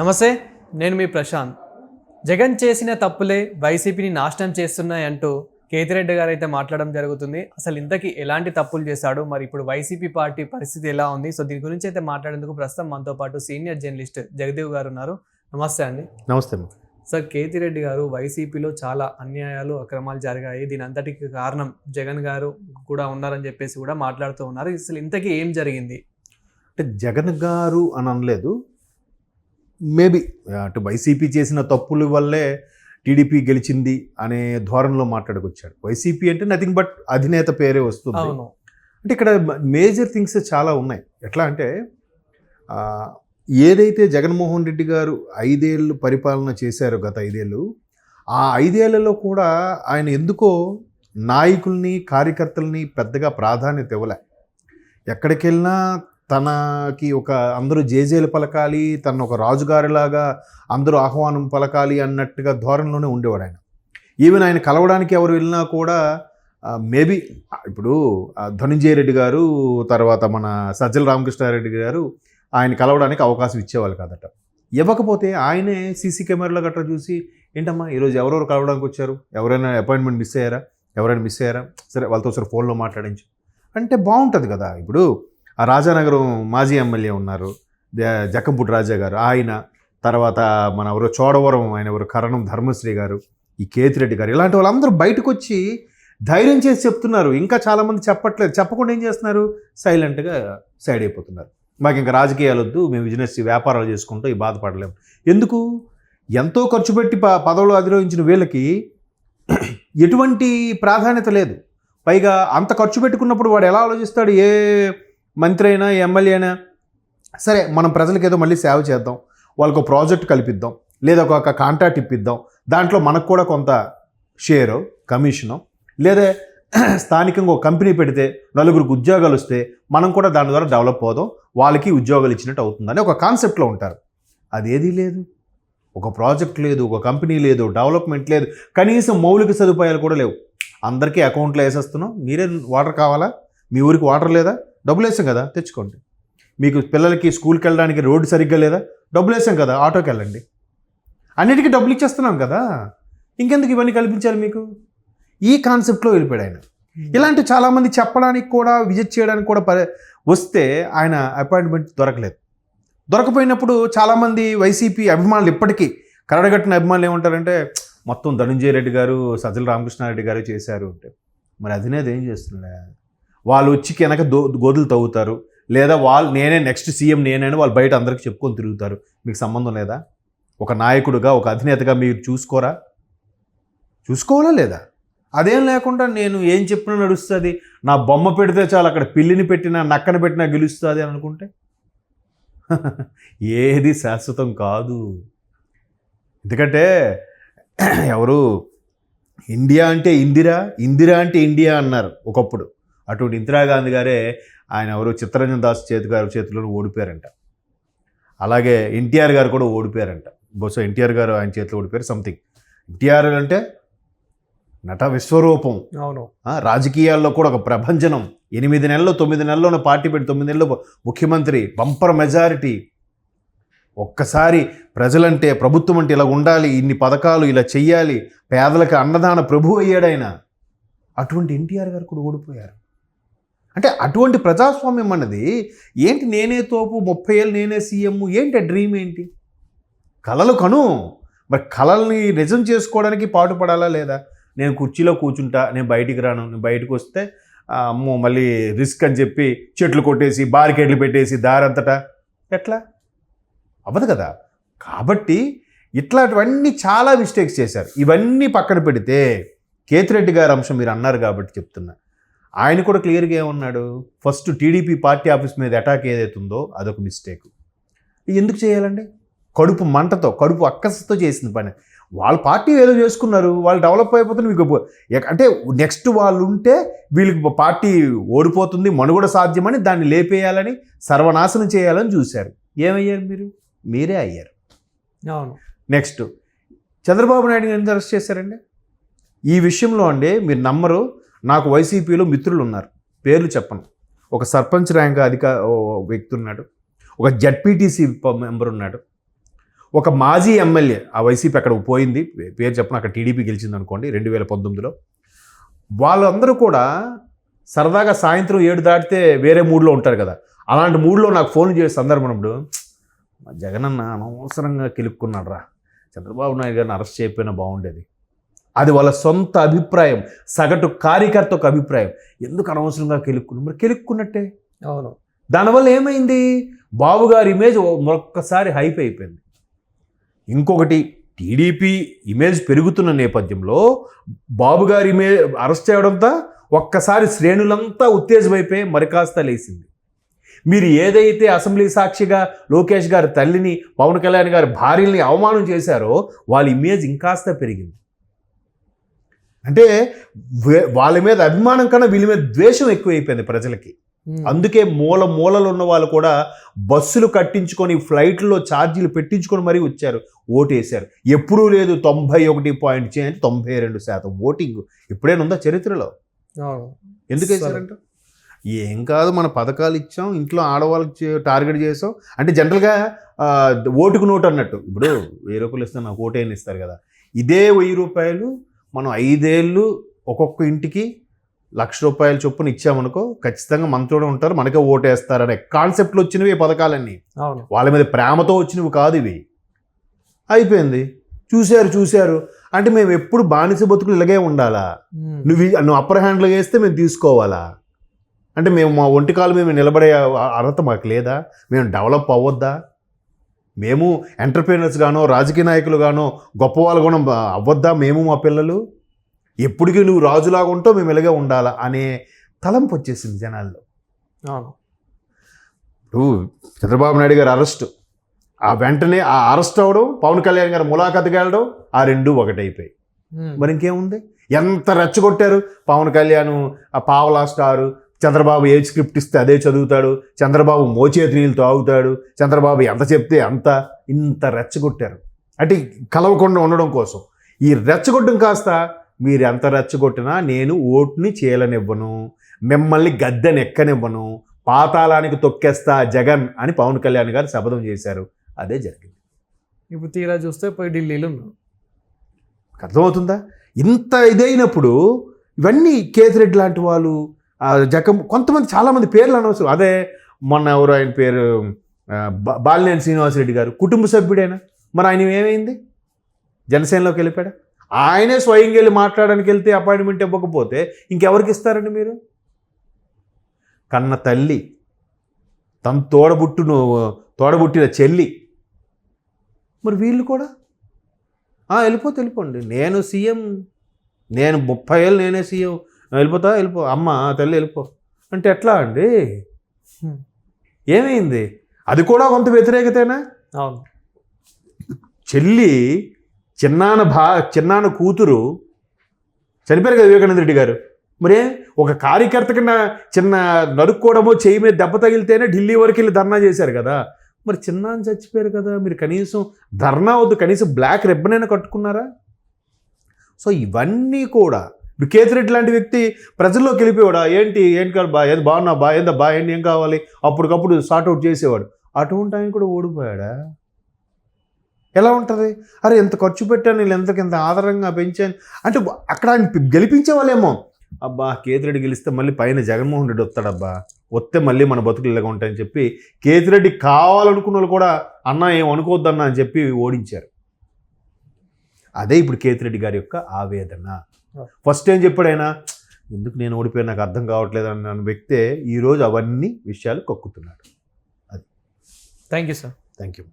నమస్తే నేను మీ ప్రశాంత్. జగన్ చేసిన తప్పులే వైసీపీని నాశనం చేస్తున్నాయి అంటూ కేతిరెడ్డి గారు అయితే మాట్లాడడం జరుగుతుంది. అసలు ఇంతకీ ఎలాంటి తప్పులు చేశాడు? మరి ఇప్పుడు వైసీపీ పార్టీ పరిస్థితి ఎలా ఉంది? సో దీని గురించి అయితే మాట్లాడేందుకు ప్రస్తుతం మనతో పాటు సీనియర్ జర్నలిస్ట్ జగదేవ్ గారు ఉన్నారు. నమస్తే అండి. నమస్తే. సార్ కేతిరెడ్డి గారు వైసీపీలో చాలా అన్యాయాలు అక్రమాలు జరిగాయి. దీని అంతటికి కారణం జగన్ గారు కూడా ఉన్నారని చెప్పేసి కూడా మాట్లాడుతూ ఉన్నారు. అసలు ఇంతకీ ఏం జరిగింది? అంటే జగన్ గారు అని అనలేదు. మేబీ అటు వైసీపీ చేసిన తప్పుల వల్లే టీడీపీ గెలిచింది అనే ధోరణిలో మాట్లాడుకొచ్చాడు. వైసీపీ అంటే నథింగ్ బట్ అధినేత పేరే వస్తుంది. అంటే ఇక్కడ మేజర్ థింగ్స్ చాలా ఉన్నాయి. ఎట్లా అంటే ఏదైతే జగన్మోహన్ రెడ్డి గారు ఐదేళ్ళు పరిపాలన చేశారో గత ఐదేళ్ళు ఆ ఐదేళ్ళలో కూడా ఆయన ఎందుకో నాయకుల్ని కార్యకర్తల్ని పెద్దగా ప్రాధాన్యత ఇవ్వలే. ఎక్కడికి వెళ్ళినా తనకి ఒక అందరూ జేజేలు పలకాలి తను ఒక రాజుగారిలాగా అందరూ ఆహ్వానం పలకాలి అన్నట్టుగా ధోరణిలోనే ఉండేవాడు ఆయన. ఈవెన్ ఆయన కలవడానికి ఎవరు వెళ్ళినా కూడా మేబీ ఇప్పుడు ధనుంజయ రెడ్డి గారు తర్వాత మన సజ్జల రామకృష్ణారెడ్డి గారు ఆయన కలవడానికి అవకాశం ఇచ్చేవాళ్ళు కాదట. ఇవ్వకపోతే ఆయనే సీసీ కెమెరాలో గట్రా చూసి ఏంటమ్మా ఈరోజు ఎవరెవరు కలవడానికి వచ్చారు? ఎవరైనా అపాయింట్మెంట్ మిస్ అయ్యారా? ఎవరైనా మిస్ అయ్యారా? సరే వాళ్ళతో ఒకసారి ఫోన్లో మాట్లాడించు. అంటే బాగుంటుంది కదా. ఇప్పుడు ఆ రాజానగరం మాజీ ఎమ్మెల్యే ఉన్నారు. ద- జక్కంపూడి రాజా గారు. ఆయన తర్వాత మన ఎవరు చోడవరం ఆయన ఎవరు కరణం ధర్మశ్రీ గారు ఈ కేతిరెడ్డి గారు ఇలాంటి వాళ్ళందరూ బయటకు వచ్చి ధైర్యం చేసి చెప్తున్నారు. ఇంకా చాలామంది చెప్పట్లేదు. చెప్పకుండా ఏం చేస్తున్నారు? సైలెంట్గా సైడ్ అయిపోతున్నారు. మాకు ఇంకా రాజకీయాలు వద్దు. మేము బిజినెస్ వ్యాపారాలు చేసుకుంటూ ఈ బాధపడలేము. ఎందుకు? ఎంతో ఖర్చు పెట్టి ప పదవులు అధిరోహించిన వీళ్ళకి ఎటువంటి ప్రాధాన్యత లేదు. పైగా అంత ఖర్చు పెట్టుకున్నప్పుడు వాడు ఎలా ఆలోచిస్తాడు? ఏ మంత్రి అయినా ఎమ్మెల్యే అయినా సరే మనం ప్రజలకు ఏదో మళ్ళీ సేవ చేద్దాం. వాళ్ళకు ప్రాజెక్ట్ కల్పిద్దాం. లేదా ఒక కాంట్రాక్ట్ ఇప్పిద్దాం. దాంట్లో మనకు కూడా కొంత షేరు కమిషను. లేదా స్థానికంగా ఒక కంపెనీ పెడితే నలుగురికి ఉద్యోగాలు వస్తే మనం కూడా దాని ద్వారా డెవలప్ అవుదాం. వాళ్ళకి ఉద్యోగాలు ఇచ్చినట్టు అవుతుందని ఒక కాన్సెప్ట్లో ఉంటారు. అదేదీ లేదు. ఒక ప్రాజెక్ట్ లేదు ఒక కంపెనీ లేదు డెవలప్మెంట్ లేదు. కనీసం మౌలిక సదుపాయాలు కూడా లేవు. అందరికీ అకౌంట్లో వేసేస్తున్నాం. మీరే వాటర్ కావాలా? మీ ఊరికి వాటర్ లేదా? డబ్బులు వేసాం కదా తెచ్చుకోండి. మీకు పిల్లలకి స్కూల్కి వెళ్ళడానికి రోడ్డు సరిగ్గా లేదా? డబ్బులు వేసాం కదా ఆటోకి వెళ్ళండి. అన్నిటికీ డబ్బులు ఇచ్చేస్తున్నాం కదా. ఇంకెందుకు ఇవన్నీ కల్పించాలి మీకు? ఈ కాన్సెప్ట్లో వెళ్ళిపోయాడు ఆయన. ఇలాంటి చాలామంది చెప్పడానికి కూడా విజిట్ చేయడానికి కూడా పరి వస్తే ఆయన అపాయింట్మెంట్ దొరకలేదు. దొరకపోయినప్పుడు చాలామంది వైసీపీ అభిమానులు ఇప్పటికీ కరడగట్టిన అభిమానులు ఏమంటారంటే మొత్తం ధనుంజయ రెడ్డి గారు సజ్జల రామకృష్ణారెడ్డి గారు చేశారు. అంటే మరి అధినేత ఏం చేస్తున్నాడా? వాళ్ళు వచ్చి వెనక దో గోధులు తవ్వుతారు. లేదా వాళ్ళు నేనే నెక్స్ట్ సీఎం నేనే వాళ్ళు బయట అందరికి చెప్పుకొని తిరుగుతారు. మీకు సంబంధం లేదా? ఒక నాయకుడుగా ఒక అధినేతగా మీరు చూసుకోరా? చూసుకోవాలా లేదా? అదేం లేకుండా నేను ఏం చెప్పినా నడుస్తుంది? నా బొమ్మ పెడితే చాలు అక్కడ పిల్లిని పెట్టినా నక్కన పెట్టినా గెలుస్తుంది అని అనుకుంటే? ఏది శాశ్వతం కాదు. ఎందుకంటే ఎవరు? ఇండియా అంటే ఇందిరా ఇందిరా అంటే ఇండియా అన్నారు ఒకప్పుడు. అటువంటి ఇందిరాగాంధీ గారే ఆయన ఎవరు చిత్తరంజన్ దాస్ చేతి గారి చేతిలో ఓడిపోయారంట. అలాగే ఎన్టీఆర్ గారు కూడా ఓడిపోయారంట. బహుశా ఎన్టీఆర్ గారు ఆయన చేతిలో ఓడిపోయారు సంథింగ్ ఎన్టీఆర్ అంటే నట విశ్వరూపం. అవును. రాజకీయాల్లో కూడా ఒక ప్రభంజనం. ఎనిమిది నెలలు తొమ్మిది నెలల్లోనే పార్టీ పెట్టి తొమ్మిది నెలలు ముఖ్యమంత్రి బంపర్ మెజారిటీ. ఒక్కసారి ప్రజలంటే ప్రభుత్వం అంటే ఇలా ఉండాలి ఇన్ని పథకాలు ఇలా చెయ్యాలి పేదలకు అన్నదాన ప్రభు అయ్యాడు ఆయన. అటువంటి ఎన్టీఆర్ గారు కూడా ఓడిపోయారు. అంటే అటువంటి ప్రజాస్వామ్యం అన్నది ఏంటి నేనే తోపు ముప్పై ఏళ్ళు నేనే సీఎం ఏంటి ఆ డ్రీమ్ ఏంటి? కలలు కను. మరి కళల్ని నిజం చేసుకోవడానికి పాటుపడాలా లేదా? నేను కుర్చీలో కూర్చుంటా నేను బయటికి రాను నేను బయటకు వస్తే అమ్మో మళ్ళీ రిస్క్ అని చెప్పి చెట్లు కొట్టేసి బారికేడ్లు పెట్టేసి దారంతటా. ఎట్లా? అవ్వదు కదా. కాబట్టి ఇట్లాంటివన్నీ చాలా మిస్టేక్స్ చేశారు. ఇవన్నీ పక్కన పెడితే కేతిరెడ్డి గారి అంశం మీరు అన్నారు కాబట్టి చెప్తున్నా. ఆయన కూడా క్లియర్గా ఏమన్నాడు? ఫస్ట్ టీడీపీ పార్టీ ఆఫీస్ మీద అటాక్ ఏదైతుందో అదొక మిస్టేక్. ఎందుకు చేయాలండి? కడుపు మంటతో కడుపు అక్కసతో చేసిన పని. వాళ్ళ పార్టీ ఏదో చేసుకున్నారు వాళ్ళు డెవలప్ అయిపోతుంది మీకు అంటే నెక్స్ట్ వాళ్ళు ఉంటే వీళ్ళకి పార్టీ ఓడిపోతుంది మనుగడ సాధ్యమని దాన్ని లేపేయాలని సర్వనాశనం చేయాలని చూశారు. ఏమయ్యారు మీరు? మీరే అయ్యారు. అవును. నెక్స్ట్ చంద్రబాబు నాయుడు ఎందుకు అరెస్ట్ చేశారండి? ఈ విషయంలో అండి మీరు నమ్మరు నాకు వైసీపీలో మిత్రులు ఉన్నారు పేర్లు చెప్పను. ఒక సర్పంచ్ ర్యాంక్ అధిక వ్యక్తి ఉన్నాడు. ఒక జడ్పీటీసీ మెంబర్ ఉన్నాడు. ఒక మాజీ ఎమ్మెల్యే ఆ వైసీపీ అక్కడ పోయింది. పేరు చెప్పిన అక్కడ టీడీపీ గెలిచింది అనుకోండి రెండు వేల పంతొమ్మిదిలో. వాళ్ళందరూ కూడా సరదాగా సాయంత్రం ఏడు దాటితే వేరే మూడ్లో ఉంటారు కదా. అలాంటి మూడ్లో నాకు ఫోన్ చేసే సందర్భం ఇప్పుడు మా జగనన్న అనవసరంగా కిలుక్కున్నాడు రా. చంద్రబాబు నాయుడు గారిని అరెస్ట్ చేయకపోయినా బాగుండేది. అది వాళ్ళ సొంత అభిప్రాయం. సగటు కార్యకర్త ఒక అభిప్రాయం. ఎందుకు అనవసరంగా కెలుక్కున్నాం మరి కెలుక్కున్నట్టే. అవును. దానివల్ల ఏమైంది? బాబు గారి ఇమేజ్ ఒక్కసారి హైప్ అయిపోయింది. ఇంకొకటి టీడీపీ ఇమేజ్ పెరుగుతున్న నేపథ్యంలో బాబు గారి ఇమేజ్ అరెస్ట్ చేయడంతో ఒక్కసారి శ్రేణులంతా ఉత్తేజమైపోయి మరి కాస్త లేసింది మీరు ఏదైతే అసెంబ్లీ సాక్షిగా లోకేష్ గారి తల్లిని పవన్ కళ్యాణ్ గారి భార్యని అవమానం చేశారో వాళ్ళ ఇమేజ్ ఇంకాస్త పెరిగింది. అంటే వాళ్ళ మీద అభిమానం కన్నా వీళ్ళ మీద ద్వేషం ఎక్కువైపోయింది ప్రజలకి. అందుకే మూల మూలలో ఉన్న వాళ్ళు కూడా బస్సులు కట్టించుకొని ఫ్లైట్లో ఛార్జీలు పెట్టించుకొని మరీ వచ్చారు. ఓటేశారు. ఎప్పుడూ లేదు తొంభై ఒకటి పాయింట్ చేయండి తొంభై రెండు శాతం ఓటింగ్. ఇప్పుడేనా ఉందా చరిత్రలో? ఎందుకు వేశారంట? ఏం కాదు మన పథకాలు ఇచ్చాం ఇంట్లో ఆడవాళ్ళకి టార్గెట్ చేసాం. అంటే జనరల్గా ఓటుకు నోటు అన్నట్టు ఇప్పుడు వెయ్యి రూపాయలు ఇస్తే నాకు ఓటేని ఇస్తారు కదా. ఇదే వెయ్యి రూపాయలు మనం ఐదేళ్ళు ఒక్కొక్క ఇంటికి లక్ష రూపాయల చొప్పున ఇచ్చామనుకో ఖచ్చితంగా మనతోనే ఉంటారు మనకే ఓటేస్తారనే కాన్సెప్ట్లు వచ్చినవి ఈ పథకాలన్నీ. వాళ్ళ మీద ప్రేమతో వచ్చినవి కాదు ఇవి. అయిపోయింది. చూశారు చూశారు. అంటే మేము ఎప్పుడు బానిస బతుకులు ఇలాగే ఉండాలా. నువ్వు నువ్వు అప్పర్ హ్యాండ్లో వేస్తే మేము తీసుకోవాలా? అంటే మేము మా ఒంటి కాలు మేము నిలబడే అర్హత మాకు లేదా? మేము డెవలప్ అవ్వద్దా? మేము ఎంటర్ప్రీనర్స్ గానో రాజకీయ నాయకులు గానో గొప్ప వాళ్ళు కూడా అవ్వద్దా మేము మా పిల్లలు? ఎప్పటికీ నువ్వు రాజులాగా ఉంటావు మేము ఇలాగే ఉండాలా అనే తలంపు వచ్చేసింది జనాల్లో. ఇప్పుడు చంద్రబాబు నాయుడు గారు అరెస్ట్. ఆ వెంటనే ఆ అరెస్ట్ అవ్వడం పవన్ కళ్యాణ్ గారు ములాఖత్కి వెళ్ళడం ఆ రెండు ఒకటైపోయి. మరి ఇంకేముంది ఎంత రెచ్చగొట్టారు? పవన్ కళ్యాణ్ ఆ పావలా స్టారు చంద్రబాబు ఏ స్క్రిప్ట్ ఇస్తే అదే చదువుతాడు చంద్రబాబు మోచేతి నీళ్ళు తాగుతాడు చంద్రబాబు ఎంత చెప్తే అంత ఇంత రెచ్చగొట్టారు. అంటే కలవకుండా ఉండడం కోసం. ఈ రెచ్చగొట్టడం కాస్త మీరు ఎంత రెచ్చగొట్టినా నేను ఓటుని చేయలనివ్వను మిమ్మల్ని గద్దెనెక్కనివ్వను పాతాళానికి తొక్కేస్తా జగన్ అని పవన్ కళ్యాణ్ గారు శపథం చేశారు. అదే జరిగింది. ఇప్పుడు తీరా చూస్తే పోయి ఢిల్లీలో అర్థమవుతుందా? ఇంత ఇదైనప్పుడు ఇవన్నీ కేతిరెడ్డి లాంటి వాళ్ళు జకం కొంతమంది చాలామంది పేర్లు అనవసరం. అదే మొన్న ఎవరు ఆయన పేరు ఆ, శ్రీనివాస బాలినేని శ్రీనివాసరెడ్డి గారు. కుటుంబ సభ్యుడైనా? మరి ఆయన ఏమైంది? జనసేనలోకి వెళ్ళిపోయాడు? ఆయనే స్వయంగా వెళ్ళి మాట్లాడడానికి వెళ్తే అపాయింట్మెంట్ ఇవ్వకపోతే ఇంకెవరికి ఇస్తారండి మీరు? కన్న తల్లి తన తోడబుట్టును తోడబుట్టిన చెల్లి. మరి వీళ్ళు కూడా? వెళ్ళిపోతే వెళ్ళిపోండి. నేను సీఎం నేను ముప్పై ఏళ్ళు నేనే సీఎం. వెళ్ళిపోతా వెళ్ళిపో. అమ్మ తల్లి వెళ్ళిపో. అంటే ఎట్లా అండి. ఏమైంది? అది కూడా కొంత వ్యతిరేకతేనా? అవును. చెల్లి చిన్నాన్న భా చిన్నాన్న కూతురు చనిపోయారు కదా వివేకానంద రెడ్డి గారు. మరే ఒక కార్యకర్త కింద చిన్న నరుక్కోవడమో చేయి మీద దెబ్బ తగిలితేనే ఢిల్లీ వరకు వెళ్ళి ధర్నా చేశారు కదా. మరి చిన్నాన్న చచ్చిపోయారు కదా. మీరు కనీసం ధర్నా వద్దు కనీసం బ్లాక్ రిబ్బన్ అయినా కట్టుకున్నారా? సో ఇవన్నీ కూడా ఇప్పుడు కేతిరెడ్డి లాంటి వ్యక్తి ప్రజల్లోకి వెళ్ళిపోయాడు ఏంటి ఏంటి కాదు బా ఏది బాగున్నా బా ఏందా బా ఏంటి ఏం కావాలి? అప్పటికప్పుడు సార్ట్అవుట్ చేసేవాడు. అటువంటి ఆయన కూడా ఓడిపోయాడా? ఎలా ఉంటుంది? అరే ఎంత ఖర్చు పెట్టాను వీళ్ళు ఎంతకి ఎంత ఆధారంగా పెంచాను? అంటే అక్కడ ఆయన గెలిపించే వాళ్ళేమో. అబ్బా కేతిరెడ్డి గెలిస్తే మళ్ళీ పైన జగన్మోహన్ రెడ్డి వస్తాడబ్బా. వస్తే మళ్ళీ మన బతుకులు ఇలాగ ఉంటాయని చెప్పి కేతిరెడ్డి కావాలనుకున్న వాళ్ళు కూడా అన్న ఏం అనుకోవద్దన్నా అని చెప్పి ఓడించారు. అదే ఇప్పుడు కేతిరెడ్డి గారి యొక్క ఆవేదన. ఫస్ట్ ఏం చెప్పాడు ఆయన? ఎందుకు నేను ఓడిపోయాను? నాకు అర్థం కావట్లేదు అన్న వ్యక్తే ఈరోజు అవన్నీ విషయాలు కక్కుతున్నాడు. Thank you sir thank you